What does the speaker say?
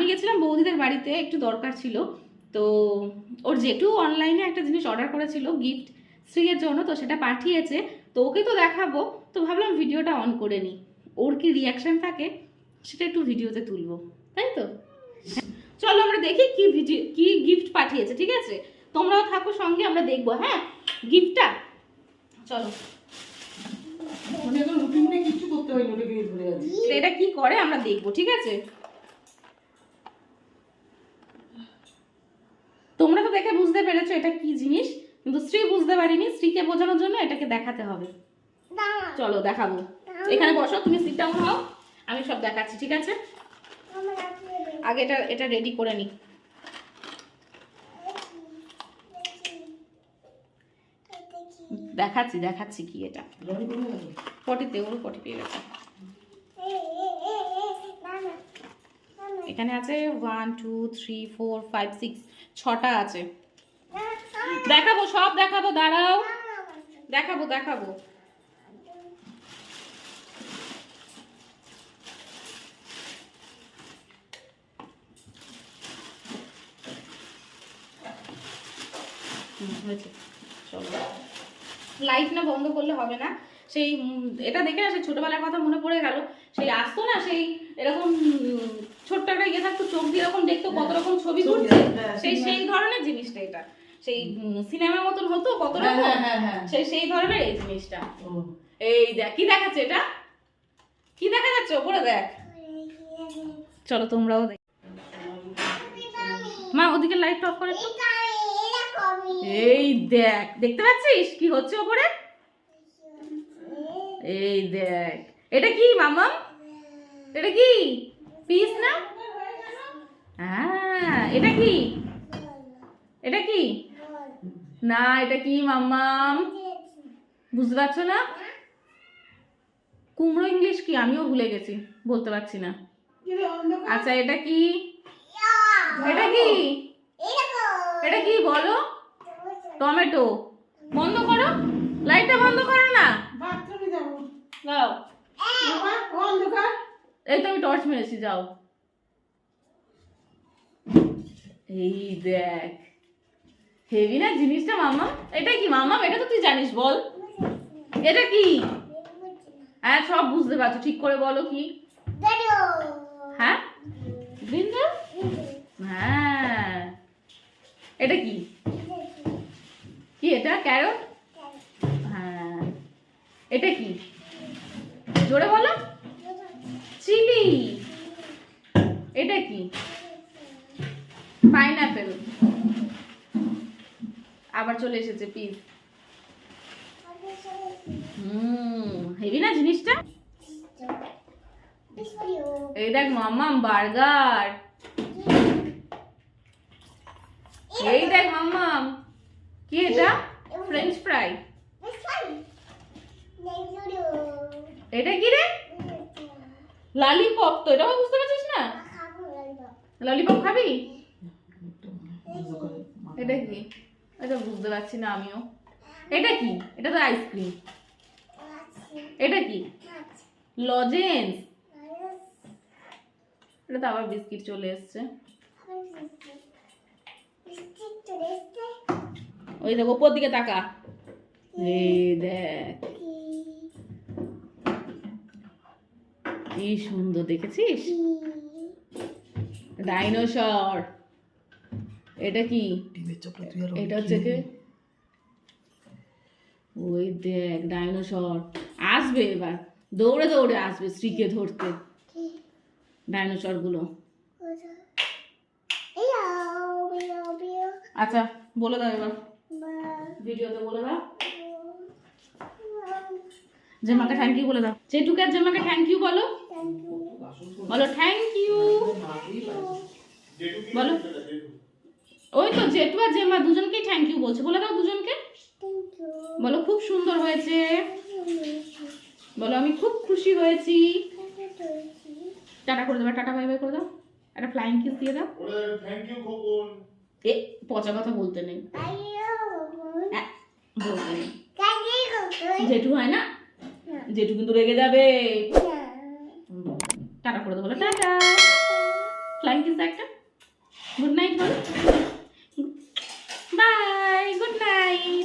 আমি গেছিলাম বৌদিদের বাড়িতে একটু দরকার ছিল। তো ওর জেঠু অনলাইনে একটা জিনিস অর্ডার করেছিল গিফট স্ত্রীর জন্য তো সেটা পাঠিয়েছে। তো ওকে তো দেখাবো তো ভাবলাম ভিডিওটা অন করে নিই। ওর কি রিয়াকশন থাকে সেটা একটু ভিডিওতে তুলবো। তাই তো? চলো আমরা দেখি কি ভিডিও কি গিফট পাঠিয়েছে ঠিক আছে? তোমরাও থাকো সঙ্গে আমরা দেখব হ্যাঁ? গিফটটা চলো। মানে এটা কি করে আমরা দেখব ঠিক আছে? তোমরা তো দেখে বুঝতে পেরেছ এটা কি জিনিস কিন্তু স্ত্রী বুঝতে পারিনি স্ত্রীকে বোঝানোর জন্য এটাকে দেখাতে হবে। চলো দেখাবো। এখানে বসো তুমি সিট ডাউন হও আমি সব দেখাচ্ছি ঠিক আছে? আগে এটা এটা রেডি করে নি। দেখাচ্ছি দেখাচ্ছি কি এটা। পটিতে ওর পটি পেয়ে গেছে এখানে আছে one two three four five six ছটা আছে। দেখাবো সব দেখাবো দাঁড়াও। দেখাবো দেখাবো। লাইট না বন্ধ করলে হবে না। সেই এটা দেখে না সেই ছোটবেলার কথা মনে পড়ে গেল। সেই আসতো না সেই এরকম ছোট্ট একটা ইয়ে থাকতো চোখ দিয়ে এরকম দেখতো কত রকম ছবি ঘুরছে। হ্যাঁ, সেই সেই ধরনের জিনিসটা এটা। সেই সিনেমার মতন হতো কত হ্যাঁ রকম। হ্যাঁ হ্যাঁ হ্যাঁ। সেই সেই ধরনের এই জিনিসটা। এই দেখ কি দেখাচ্ছে এটা? কি দেখা যাচ্ছে? ওপরে দেখ। চলো তোমরাও দেখ। মা ওদিকে লাইট অফ করে এই দেখ দেখতে পাচ্ছিস? কি হচ্ছে ওপরে? এই দেখ। এটা কি মামাম এটা কি? পিস না? হ্যাঁ এটা কি? এটা কি? না, এটা কি মাম্মাম বুঝতে পারছ না? কুমড়ো ইংলিশ কি? আমিও ভুলে গেছি, বলতে পারছি না? আচ্ছা এটা কি? এটা কি? এটা কি, বলো? টমেটো। বন্ধ করো। লাইটটা বন্ধ করো। বাবা এই তো আমি টর্চ মেরেছি, যাও। এই দেখ। হেভি না জিনিসটা, মামা? এটা কি, মামা? এটা তো তুই জানিস, বল। এটা কি? হ্যাঁ সব বুঝতে পারছ। ঠিক করে বলো কি। হ্যাঁ? হ্যাঁ। এটা কি? কি এটা? ক্যারট হ্যাঁ। এটা কি? জোরে বলো। চিলি। এটা কি? পাইনাপেল। আবার চলে এসেছে পিস হেভি না জিনিসটা? এই দেখ, মাম্মাম, বার্গার। এই দেখ, মাম্মাম। কি এটা? French fry. এটা কি রে? লালিপপ তো এটাও বুঝতে পারছিস না? ললিপপ খাবি? এটা কি? এটা বুঝতে পারছি না আমিও। এটা কি? এটা তো আইসক্রিম এটা কি? লজেন্স এটা তো আবার বিস্কিট চলে এসছে। ওই দেখ, ওপর দিকে তাকা। এই দেখ। কি সুন্দর দেখেছিস ডাইনোসর এটা কি এটা হচ্ছে কি ওই দেখ ডাইনোসর আসবে এবার দৌড়ে দৌড়ে আসবে স্ত্রীকে ধরতে ডাইনোসরগুলো আচ্ছা বলে দাও এবার ভিডিওতে বলে দাও জেমাকে থ্যাংক ইউ বলে দাও আর জেমাকে থ্যাংক ইউ বলো বলো থ্যাংক ইউ বলো। ওই তো জেঠু আর জেমা দুজনকেই থ্যাংক ইউ বলছে। বলে দাও দুজনকে। বলো খুব সুন্দর হয়েছে। বলো আমি খুব খুশি হয়েছি। টাটা করে দাও টাটা বাই বাই করে দাও। একটা ফ্লাইং কিস দিয়ে দাও। Thank you Khokon. এ পচা কথা বলতে নেই। আহ, বলতে নেই। জেঠু হয় না? জেঠু কিন্তু রেগে যাবে। টাটা করে দেবো। টাটা! ফ্লাইং কিস একটা গুড নাইট বল